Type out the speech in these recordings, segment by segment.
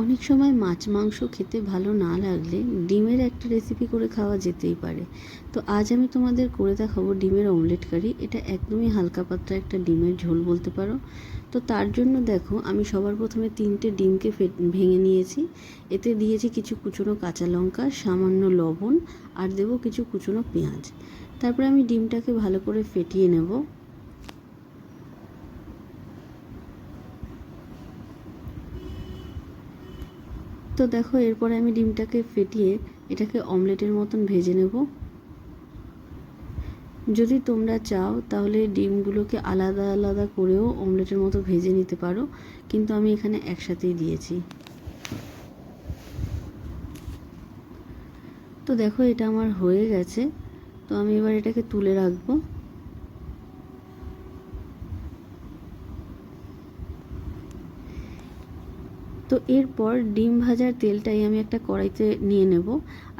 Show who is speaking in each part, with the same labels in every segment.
Speaker 1: অনেক সময় মাছ, মাংস খেতে ভালো না লাগলে ডিমের একটা রেসিপি করে খাওয়া যেতেই পারে। তো আজ আমি তোমাদের করে দেখাবো ডিমের অমলেট কারি এটা একদমই হালকা পাতলা একটা ডিমের ঝোল বলতে পারো। তো তার জন্য দেখো, আমি সবার প্রথমে তিনটে ডিমকে ভেঙে নিয়েছি। এতে দিয়েছি কিছু কুচনো কাঁচা লঙ্কা, সামান্য লবণ, আর দেবো কিছু কুচনো পেঁয়াজ। তারপরে আমি ডিমটাকে ভালো করে ফেটিয়ে নেব। তো দেখো, এরপরে আমি ডিমটাকে ফেটিয়ে এটাকে অমলেটের মতন ভেজে নেব। যদি তোমরা চাও, তাহলে ডিমগুলোকে আলাদা আলাদা করেও অমলেটের মতো ভেজে নিতে পারো, কিন্তু আমি এখানে একসাথেই দিয়েছি। তো দেখো, এটা আমার হয়ে গেছে। তো আমি এবার এটাকে তুলে রাখব। তো এরপর ডিম ভাজার তেলটাই আমি একটা কড়াইতে নিয়ে নেব,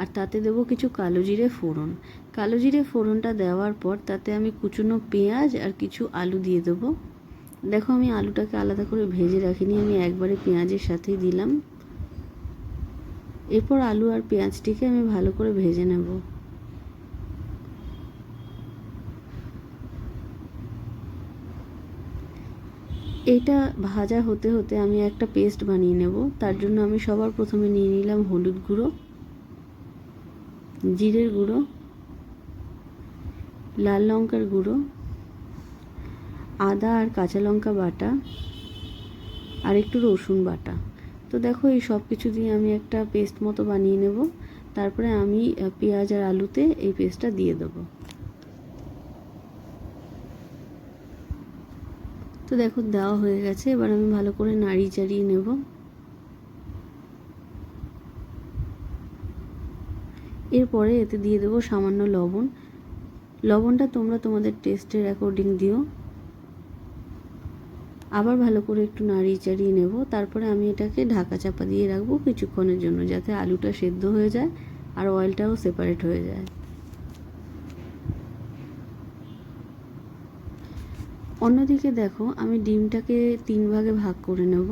Speaker 1: আর তাতে দেব কিছু কালো জিরে ফোড়ন। কালো জিরে ফোড়নটা দেওয়ার পর তাতে আমি কুচুনো পেঁয়াজ আর কিছু আলু দিয়ে দেবো। দেখো আমি আলুটাকে আলাদা করে ভেজে রাখিনি, আমি একবারে পেঁয়াজের সাথেই দিলাম। এরপর আলু আর পেঁয়াজটিকে আমি ভালো করে ভেজে নেব। এটা ভাজা হতে হতে আমি একটা পেস্ট বানিয়ে নেব। তার জন্য আমি সবার প্রথমে নিয়ে নিলাম হলুদ গুঁড়ো, জিরের গুঁড়ো, লাল লঙ্কার গুঁড়ো, আদা আর কাঁচা লঙ্কা বাটা, আর একটু রসুন বাটা। তো দেখো এই সব কিছু দিয়ে আমি একটা পেস্ট মতো বানিয়ে নেব। তারপরে আমি পেঁয়াজ আর আলুতে এই পেস্টটা দিয়ে দেবো। তো দেখো, দেওয়া হয়ে গেছে। এবার আমি ভালো করে নাড়িয়ে চাড়িয়ে নেব। এরপরে এতে দিয়ে দেবো সামান্য লবণ। লবণটা তোমরা তোমাদের টেস্টের অ্যাকর্ডিং দিও। আবার ভালো করে একটু নাড়িয়ে চাড়িয়ে নেব। তারপরে আমি এটাকে ঢাকা চাপা দিয়ে রাখব কিছুক্ষণের জন্য, যাতে আলুটা সেদ্ধ হয়ে যায় আর অয়েলটাও সেপারেট হয়ে যায়। অন্যদিকে দেখো, আমি ডিমটাকে তিন ভাগে ভাগ করে নেব।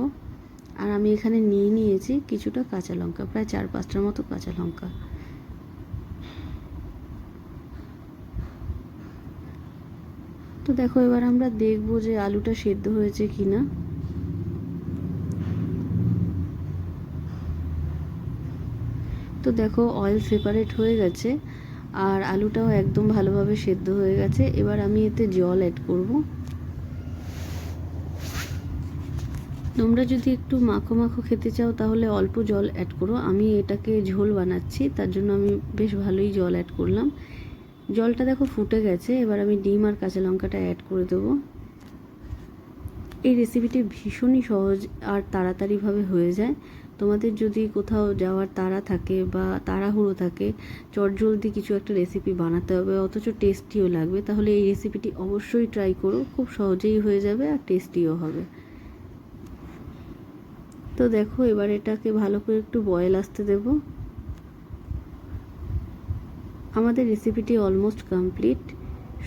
Speaker 1: আর আমি এখানে নিয়ে নিয়েছি কিছুটা কাঁচা লঙ্কা, প্রায় চার পাঁচটার মতো কাঁচা লঙ্কা। তো দেখো, এবার আমরা দেখব যে আলুটা সেদ্ধ হয়েছে কি না তো দেখো অয়েল সেপারেট হয়ে গেছে, আর আলুটাও একদম ভালোভাবে সেদ্ধ হয়ে গেছে। এবার আমি এতে জল অ্যাড করব। তোমরা যদি একটু মাখো মাখো খেতে চাও, তাহলে অল্প জল অ্যাড করো। আমি এটাকে ঝোল বানাচ্ছি, তার জন্য আমি বেশ ভালোই জল অ্যাড করলাম। জলটা দেখো ফুটে গেছে, এবার আমি ডিম আর কাঁচা লঙ্কাটা অ্যাড করে দেবো। এই রেসিপিটি ভীষণই সহজ আর তাড়াতাড়িভাবে হয়ে যায়। তোমাদের যদি কোথাও যাওয়ার তাড়া থাকে বা তাড়াহুড়ো থাকে, চটজলদি কিছু একটা রেসিপি বানাতে হবে, অথচ টেস্টিও লাগবে, তাহলে এই রেসিপিটি অবশ্যই ট্রাই করো। খুব সহজেই হয়ে যাবে আর টেস্টিও হবে। তো দেখো, এবার এটাকে ভালো করে একটু বয়েল আসতে দেব। আমাদের রেসিপিটি অলমোস্ট কমপ্লিট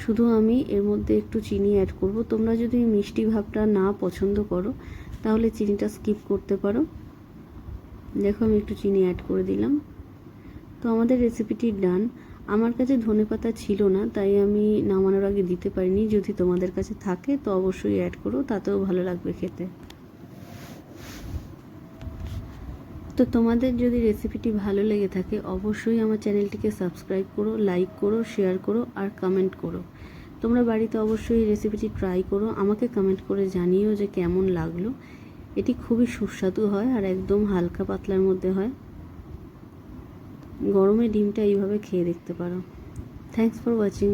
Speaker 1: শুধু আমি এর মধ্যে একটু চিনি অ্যাড করব। তোমরা যদি মিষ্টি ভাবটা না পছন্দ করো, তাহলে চিনিটা স্কিপ করতে পারো। দেখো, আমি একটু চিনি অ্যাড করে দিলাম। তো আমাদের রেসিপিটি ডান আমার কাছে ধনে পাতা ছিল না, তাই আমি নামানোর আগে দিতে পারিনি। যদি তোমাদের কাছে থাকে, তো অবশ্যই অ্যাড করো, তাতেও ভালো লাগবে খেতে। তো তোমাদের যদি রেসিপিটি ভালো লেগে থাকে, অবশ্যই আমার চ্যানেলটিকে সাবস্ক্রাইব করো লাইক করো শেয়ার করো আর কমেন্ট করো। তোমরা বাড়িতে অবশ্যই রেসিপিটি ট্রাই করো, আমাকে কমেন্ট করে জানিও যে কেমন লাগল। এটি খুবই সুস্বাদু হয় আর একদম হালকা পাতলার মধ্যে হয়। গরমে ডিমটা এইভাবে খেয়ে দেখতে পারো। Thanks for watching